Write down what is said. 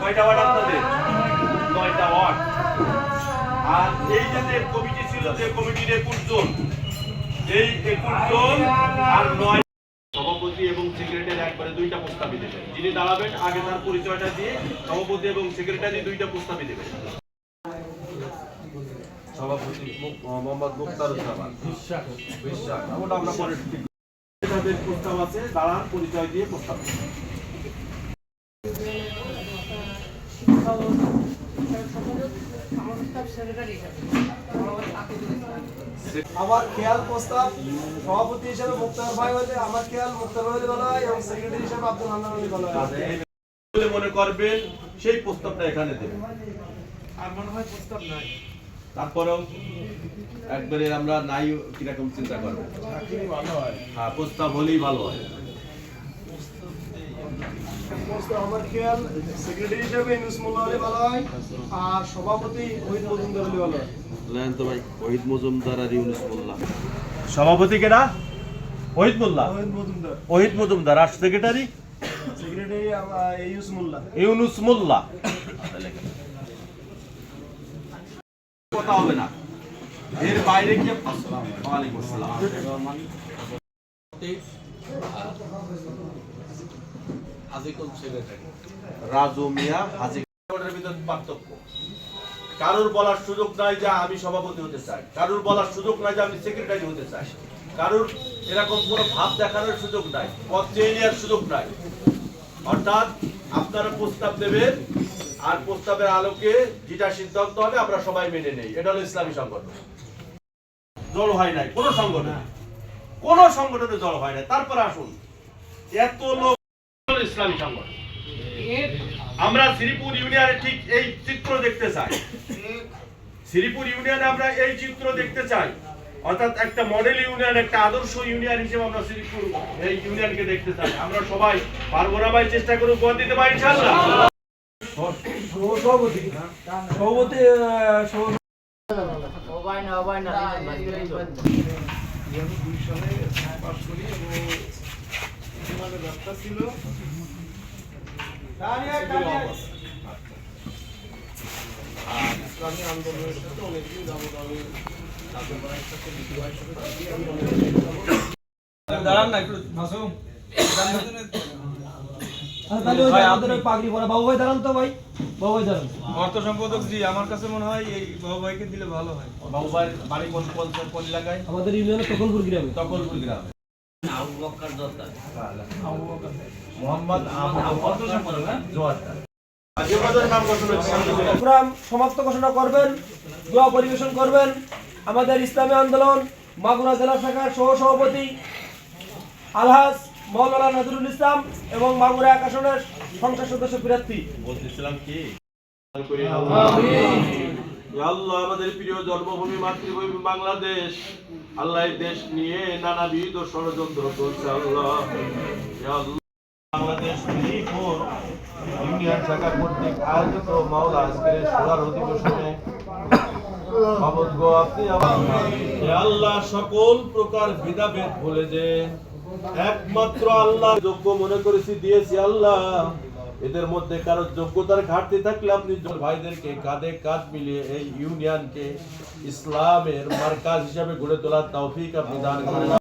কয়টা ওয়ার্ড আপনাদের? নয়টা ওয়ার্ড? আর এই যে যে কমিটি ছিল যে কমিটির একুশ জন এই একুশ জন আর নয় সভাপতি এবং সেক্রেটারি একবারে দুইটা প্রস্তাবই দেবেন যিনি দাঁড়াবেন আগে তার পরিচয়টা দিয়ে সভাপতি এবং সেক্রেটারি দুইটা প্রস্তাবই দেবেন সভাপতি মোহাম্মদ মুক্তারুজ্জামান বিশ্বাস। বিশ্বাস। ওটা আমরা পরে ঠিক তাদের প্রস্তাব আছে দাঁড়ান পরিচয় দিয়ে প্রস্তাব আমার খেয়াল প্রস্তাব সভাপতি হিসেবে মুক্তার ভাই হলে আমার খেয়াল মুক্তার ভাই হলে ভালো হয় এবং সেক্রেটারি হিসেবে আব্দুল হান্নান ভালো হয়। বলে মনে করবেন সেই প্রস্তাবটা এখানে দেবেন আর মনে হয় প্রস্তাব নাই। তারপরেও একবারে আমরা নাই কীরকম চিন্তা করব? হ্যাঁ প্রস্তাব হলেই ভালো হয়। প্রস্তাব আমার খেয়াল সেক্রেটারি হিসেবে ইউনুস মোল্লা হলে ভালো হয় আর সভাপতি ওহিদ মজুমদার হলে ভালো হয়। তো ভাই ওহিদ মজুমদার আর ইউনুস মোল্লা। সভাপতি কেনা ওহিদ মোল্লা? ওহিদ মজুমদার। ওহিদ মজুমদার আর সেক্রেটারি সেক্রেটারি ইউস মোল্লা। ইউনুস মোল্লা। কথা হবে না। এর বাইরে কি আসসালামু আলাইকুম। আসসালাম কারোর বলার সুযোগ নাই যে আমি সভাপতি হতে চাই। কারোর বলার সুযোগ নাই যে আমি সেক্রেটারি হতে চাই। কারোর এরকম ভাব দেখানোর সুযোগ নাই পদ চেয়ে নেওয়ার সুযোগ নাই। অর্থাৎ আপনারা প্রস্তাব দেবেন, আর প্রস্তাবের আলোকে যেটা সিদ্ধান্ত হবে আমরা সবাই মেনে নেই। এটা হলো ইসলামী সংগঠন। জল হয় নাই, কোনো সংগঠন। কোন সংগঠনে জল হয় নাই। তারপরে আসুন। এত লোক ইসলামী সংগঠন আমরা শ্রীপুর ইউনিয়নে ঠিক এই চিত্র দেখতে চাই। শ্রীপুর ইউনিয়নে আমরা এই চিত্র দেখতে চাই। অর্থাৎ একটা মডেল ইউনিয়ন একটা আদর্শ ইউনিয়ন হিসেবে আমরা শ্রীপুর এই ইউনিয়নকে দেখতে চাই। আমরা সবাই পারব না ভাই চেষ্টা করে উপহার দিতে পারি ইনশাআল্লাহ। সভাপতি সভাপতি। আর ইসলামী আন্দোলনের সাথে অনেকদিন যাবত আমি তাদের বাড়ির সাথে বিদ্রোহের সাথে আমি অনেকদিন দাঁড়ান না একটু মাসুম। বাবু ভাই দাঁড়ান তো ভাই। বাবু দাঁড়ান। অর্থ সম্পাদক জি আমার কাছে মনে হয় এই বাবু ভাইকে দিলে ভালো হয়। বাবু ভাইয়ের বাড়ি কোন কোন কোন এলাকায়? আমাদের ইউনিয়নে তকলপুর গ্রামে। তকলপুর গ্রামে। সমাপ্ত ঘোষণা করবেন দোয়া পরিবেশন করবেন। আমাদের ইসলামী আন্দোলন মাগুরা জেলা শাখার সহ সভাপতি আলহাজ মৌলানা নজরুল ইসলাম এবং মাগুরা এক আসনের সংসদ সদস্য প্রার্থী বলতেছিলাম কি? আল্লাহ আমাদের প্রিয় জন্মভূমি, মাতৃভূমি বাংলাদেশ, আল্লাহ দেশ নিয়ে নানাবিধ ষড়যন্ত্র চলছে আল্লাহ। বাংলাদেশ ইউনিয়ন শাখা কর্তৃক আয়োজিত মাওলা আজকের সোলার অধিবেশনে আল্লাহ সকল প্রকার ভেদাভেদ ভুলে যে একমাত্র আল্লাহ যোগ্য মনে করেছি, দিয়েছি আল্লাহ। এদের মধ্যে কারও যোগ্যতার ঘাটতি থাকলে আপনি ভাইদেরকে কাঁধে কাঁধ মিলিয়ে এই ইউনিয়নকে ইসলামের মার্কাজ হিসাবে গড়ে তোলার তৌফিক আপনি দান করেন।